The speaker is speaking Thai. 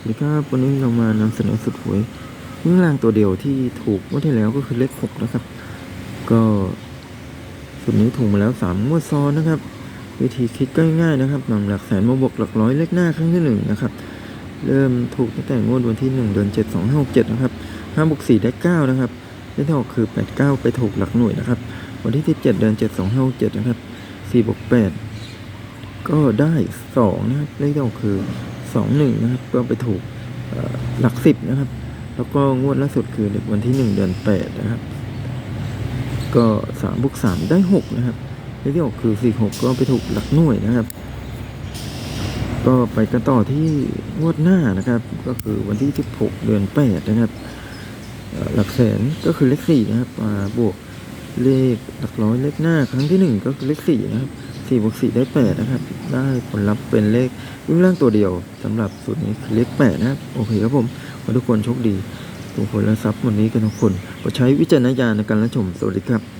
สวัสดีครับวันนี้เรามานำเสนอสุดหวยวิ่งล่างตัวเดียวที่ถูกเมื่อที่แล้วก็คือเลขหกนะครับ ก็สุดนี้ถูกมาแล้วสามงวดซ้อนนะครับ วิธีคิดก็ง่ายๆนะครับนำหลักแสนมาบวกหลักร้อยเลขหน้าครั้งที่หนึ่งนะครับ เริ่มถูกตั้งแต่งวดวันที่หนึ่งเดือนเจ็ดสองห้าหกเจ็ดนะครับห้าบวกสี่ได้เก้านะครับเลขที่ออกคือแปดเก้าไปถูกหลักหน่วยนะครับ วันที่สิบเจ็ดเดือนเจ็ดสองห้าหกเจ็ดนะครับสี่บวกแปดก็ได้สองนะครับเลขที่ออกคือ สองหนึ่งนะครับ ก็ไปถูกหลักสิบนะครับ แล้วก็งวดล่าสุดคือวันที่หนึ่งเดือนแปดนะครับ ก็สามบวกสามได้หกนะครับเลขที่ออกคือสี่หกก็ไปถูกหลักหน่วยนะครับ ก็ไปกันต่อที่งวดหน้านะครับ ก็คือวันที่สิบหกเดือนแปดนะครับหลักแสนก็คือเลขสี่นะครับบวก เลขหลักร้อยเลขหน้าครั้งที่หนึ่งก็คือเลขสี่นะครับสี่บวกสี่ได้แปดนะครับ ได้ผลลัพธ์เป็นเลขวิ่งล่างตัวเดียวสำหรับสูตรนี้คือเลขแปดนะครับ โอเคครับผมขอทุกคนโชคดีทุกคนและทรัพย์วันนี้กันทุกคนขอใช้วิจารณญาณในการรับชมสวัสดีครับ